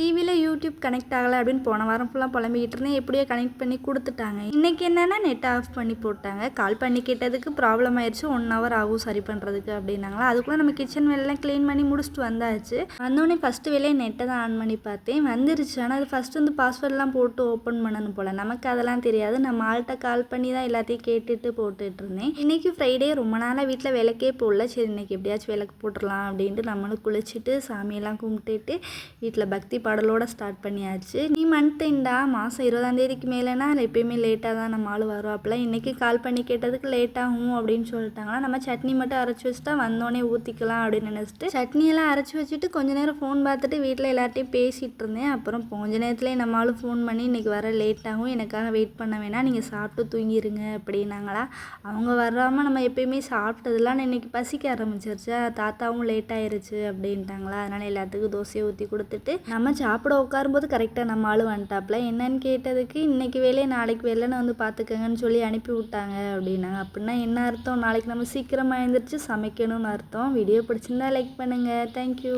டிவியில் YouTube connect ஆகலை அப்படின்னு போன வாரம் ஃபுல்லாக புலம்பிக்கிட்டு இருந்தேன். எப்படியோ கனெக்ட் பண்ணி கொடுத்துட்டாங்க. இன்றைக்கி என்னென்னா நெட் ஆஃப் பண்ணி போட்டாங்க. கால் பண்ணி கேட்டதுக்கு ப்ராப்ளம் ஆயிடுச்சு. ஒன் ஹவர் ஆகும் சரி பண்ணுறதுக்கு அப்படின்னாங்களா. அதுக்குள்ளே நம்ம கிச்சன் வேலைலாம் க்ளீன் பண்ணி முடிச்சுட்டு வந்தாச்சு. வந்தோடனே ஃபஸ்ட்டு வேலையை நெட்டை தான் ஆன் பண்ணி பார்த்தேன். வந்துருச்சு. ஆனால் அது ஃபஸ்ட்டு வந்து பாஸ்வேர்ட்லாம் போட்டு ஓப்பன் பண்ணணும் போல். நமக்கு அதெல்லாம் தெரியாது. நம்ம ஆள்கிட்ட கால் பண்ணி தான் எல்லாத்தையும் கேட்டுட்டு போட்டுட்டு இருந்தேன். இன்றைக்கி ஃப்ரைடே ரொம்ப நாளாக வீட்டில் விளக்கே போடல சரி இன்றைக்கி எப்படியாச்சும் விளக்கு போட்டுடலாம் அப்படின்ட்டு நம்மளும் குளிச்சுட்டு சாமியெல்லாம் கும்பிட்டுட்டு வீட்டில் பக்தி பாடலோட ஸ்டார்ட் பண்ணியாச்சு. மந்த்துண்டா மந்த் மாதம் இருபதாந்தேதிக்கு மேலேனா? மேலேனா எப்பயுமே லேட்டாக தான் நம்ம ஆள் வரும் அப்போலாம் இன்றைக்கி கால் பண்ணி கேட்டதுக்கு லேட்டாகும் அப்படின்னு சொல்லிட்டாங்கன்னா நம்ம சட்னி மட்டும் அரைச்சி வச்சுட்டா வந்தோடனே ஊற்றிக்கலாம் அப்படின்னு நினச்சிட்டு சட்னியெல்லாம் அரைச்சி வச்சுட்டு கொஞ்ச நேரம் ஃபோன் பார்த்துட்டு வீட்டில் எல்லார்ட்டையும் பேசிகிட்டு இருந்தேன். அப்புறம் கொஞ்ச நேரத்துலேயே நம்ம ஆள் ஃபோன் பண்ணி இன்றைக்கி வர லேட்டாகும் எனக்காக வெயிட் பண்ண வேணாம். நீங்கள் சாப்பிட்டு தூங்கிடுங்க அப்படின்னாங்களா? அவங்க வராமல் நம்ம எப்பயுமே சாப்பிட்டதுலாம் இன்றைக்கி பசிக்க ஆரம்பிச்சிருச்சா. தாத்தாவும் லேட் ஆயிருச்சு அப்படின்ட்டாங்களா? அதனால் எல்லாத்துக்கும் தோசையை ஊற்றி கொடுத்துட்டு நம்ம சாப்பிட உட்காரும்போது கரெக்டாக நம்ம ஆள் வந்துட்டாப்புல. என்னன்னு கேட்டதுக்கு இன்னைக்கு வேலையை நாளைக்கு வேலைன்னு வந்து பார்த்துக்கங்கன்னு சொல்லி அனுப்பி விட்டாங்க அப்படின்னாங்க. அப்படின்னா என்ன அர்த்தம்? நாளைக்கு நம்ம சீக்கிரமாக எழுந்திரிச்சு சமைக்கணும்னு அர்த்தம். வீடியோ பிடிச்சிருந்தா லைக் பண்ணுங்கள் தேங்க்யூ